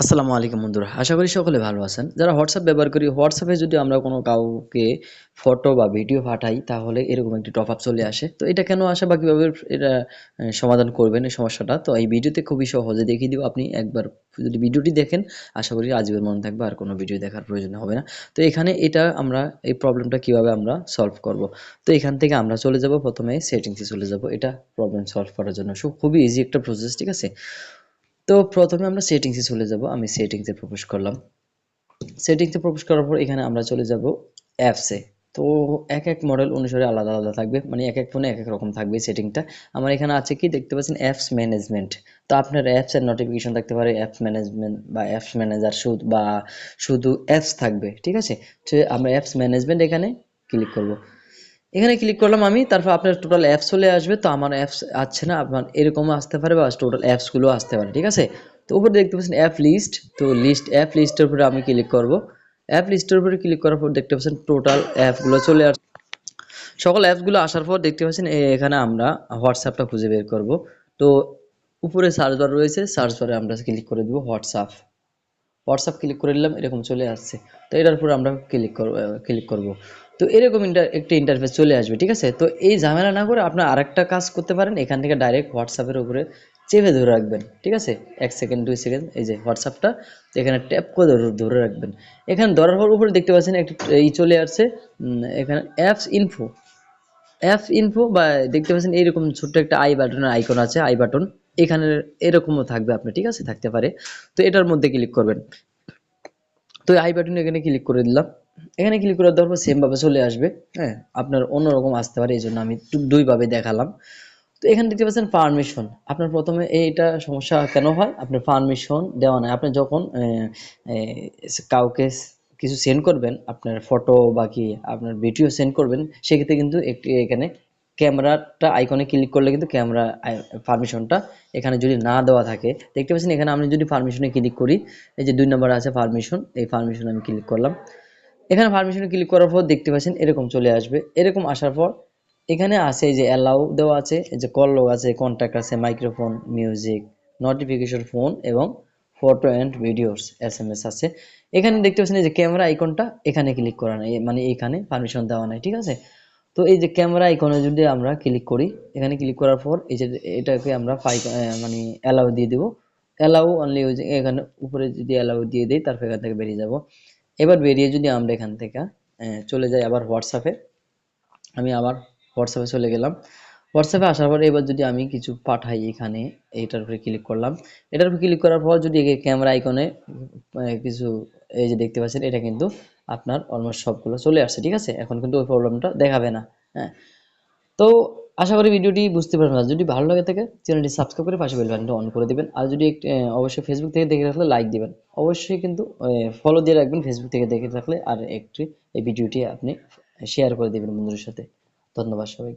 আসসালামু আলাইকুম বন্ধুরা, আশা করি সকলে ভালো আছেন। যারা হোয়াটসঅ্যাপ ব্যবহার করি হোয়াটসঅ্যাপে যদি আমরা কোনো কাউকে ফটো বা ভিডিও পাঠাই, তাহলে এরকম একটি টপ আপ চলে আসে। তো এটা কেন আসে বা কীভাবে এটা সমাধান করবেন এই সমস্যাটা? তো এই ভিডিওতে খুবই সহজে দেখিয়ে দিব। আপনি একবার যদি ভিডিওটি দেখেন, আশা করি আজীবন মনে থাকবে, আর কোনো ভিডিও দেখার প্রয়োজন হবে না। তো এখানে এটা আমরা, এই প্রবলেমটা কীভাবে আমরা সলভ করব? তো এখান থেকে আমরা চলে যাব, প্রথমে সেটিংসে চলে যাব। এটা প্রবলেম সলভ করার জন্য। সো, খুবই ইজি একটা প্রসেস ঠিক আছে? তো প্রথমে আমরা সেটিংসে চলে যাব। আমি সেটিংসে প্রবেশ করলাম। সেটিংসে প্রবেশ করার পর এখানে আমরা চলে যাব অ্যাপসে তো এক এক মডেল অনুসারে আলাদা আলাদা থাকবে। মানে এক এক ফোনে এক এক রকম থাকবে সেটিংটা আমার এখানে আছে কি? দেখতে পাচ্ছেন অ্যাপস ম্যানেজমেন্ট তো আপনার অ্যাপস এর নোটিফিকেশন থাকতে পারে। অ্যাপস ম্যানেজমেন্ট বা অ্যাপস ম্যানেজার শুধু বা শুধু অ্যাপস থাকবে। ঠিক আছে? তো আমরা অ্যাপস ম্যানেজমেন্ট এখানে ক্লিক করব। এখানে ক্লিক করলাম আমি, তারপর আপনার টোটাল অ্যাপস চলে আসবে, তো আমার অ্যাপস আসছে না আপনার এরকম আসতে পারে বা টোটাল অ্যাপসগুলো আসতে পারে, ঠিক আছে? তো উপরে দেখতে পাচ্ছেন অ্যাপ লিস্ট তো লিস্ট অ্যাপ লিস্টের উপরে আমি ক্লিক করব। অ্যাপ লিস্টের উপরে ক্লিক করার পর দেখতে পাচ্ছেন টোটাল অ্যাপগুলো চলে আসছে সকল অ্যাপসগুলো আসার পর দেখতে পাচ্ছেন এখানে আমরা হোয়াটসঅ্যাপটা খুঁজে বের করব। তো উপরে সার্চ বার রয়েছে সার্চ বারে আমরা ক্লিক করে দিব হোয়াটসঅ্যাপ হোয়াটসঅ্যাপ ক্লিক করে দিলাম, এরকম চলে আসছে। তো এটার উপর আমরা ক্লিক করব ক্লিক করব। তো এরকম একটি ইন্টারফেস চলে আসবে, ঠিক আছে? তো এই ঝামেলা না করে আপনার আরেকটা কাজ করতে পারেন, এখান থেকে ডাইরেক্ট হোয়াটসঅ্যাপের উপরে চেপে ধরে রাখবেন, ঠিক আছে? এক সেকেন্ড দুই সেকেন্ড এই যে হোয়াটসঅ্যাপটা এখানে ট্যাপ করে ধরে- রাখবেন। এখানে ধরার পর উপরে দেখতে পাচ্ছেন একটি, এই চলে আসছে এখানে অ্যাপস ইনফো অ্যাপস ইনফো বা দেখতে পাচ্ছেন এইরকম ছোট্ট একটা আই বাটনের আইকন আছে আই বাটন এখানে এরকমও থাকবে আপনি, ঠিক আছে? থাকতে পারে। তো এটার মধ্যে ক্লিক করবেন। তো আই বাটন এখানে ক্লিক করে দিলাম। এখানে ক্লিক করে দেওয়ার পর সেম ভাবে চলে আসবে হ্যাঁ? আপনার অন্যরকম আসতে পারে, এই জন্য আমি দুইভাবে দেখালাম। তো এখানে দেখতে পাচ্ছেন পারমিশন আপনার প্রথমে এইটা সমস্যা কেন হয়? আপনার পারমিশন দেওয়া নাই। আপনি যখন কাউকে কিছু সেন্ড করবেন, আপনার ফটো বা কি, আপনার ভিডিও সেন্ড করবেন, সেক্ষেত্রে কিন্তু একটি এখানে ক্যামেরাটা আইকনে ক্লিক করলে কিন্তু ক্যামেরা পারমিশনটা এখানে যদি না দেওয়া থাকে। দেখতে পাচ্ছেন এখানে আমি যদি পারমিশনে ক্লিক করি, এই যে দুই নম্বর আছে পারমিশন এই পারমিশন আমি ক্লিক করলাম। এখানে পারমিশনে ক্লিক করার পর দেখতে পাচ্ছেন এরকম চলে আসবে। এরকম আসার পর এখানে আছে এই যে অ্যালাউ দেওয়া আছে যে কল লগ আছে কন্ট্যাক্ট আছে মাইক্রোফোন মিউজিক নোটিফিকেশন ফোন এবং photo and videos S M S আছে। এখানে দেখতে পাচ্ছেন এই যে ক্যামেরা আইকনটা এখানে ক্লিক করা নাই মানে এখানে পারমিশন দেওয়া নাই, ঠিক আছে? তো এই যে ক্যামেরা আইকনে যদি আমরা ক্লিক করি, এখানে ক্লিক করার পর এই যে এটাকে আমরা ফাই মানে অ্যালাউ দিয়ে দেবো। অ্যালাউ অনলি এখানে উপরে যদি অ্যালাউ দিয়ে দিই তারপর এখান থেকে বেরিয়ে যাব। এবার বেরিয়ে যদি আমরা এখান থেকে চলে যাই আবার হোয়াটসঅ্যাপে আমি আবার হোয়াটসঅ্যাপে চলে গেলাম। হোয়াটসঅ্যাপে আসার পর এবার যদি আমি কিছু পাঠাই এখানে, এটার উপরে ক্লিক করলাম। এটার উপরে ক্লিক করার পর যদি ক্যামেরা আইকনে কিছু, এই যে দেখতে পাচ্ছেন, এটা কিন্তু আপনার অলমোস্ট সবগুলো চলে আসছে, ঠিক আছে? এখন কিন্তু ওই প্রবলেমটা দেখাবে না হ্যাঁ? তো আশা করি ভিডিওটি বুঝতে পারবেন। আর যদি ভালো লাগে থাকে, চ্যানেলটি সাবস্ক্রাইব করে পাশে বেল বাটনটা অন করে দেবেন। আর যদি অবশ্যই ফেসবুক থেকে দেখে রাখলে লাইক দিবেন। অবশ্যই কিন্তু ফলো দিয়ে রাখবেন ফেসবুক থেকে দেখে রাখলে আর একটি, এই ভিডিওটি আপনি শেয়ার করে দিবেন বন্ধুদের সাথে। ধন্যবাদ সবাই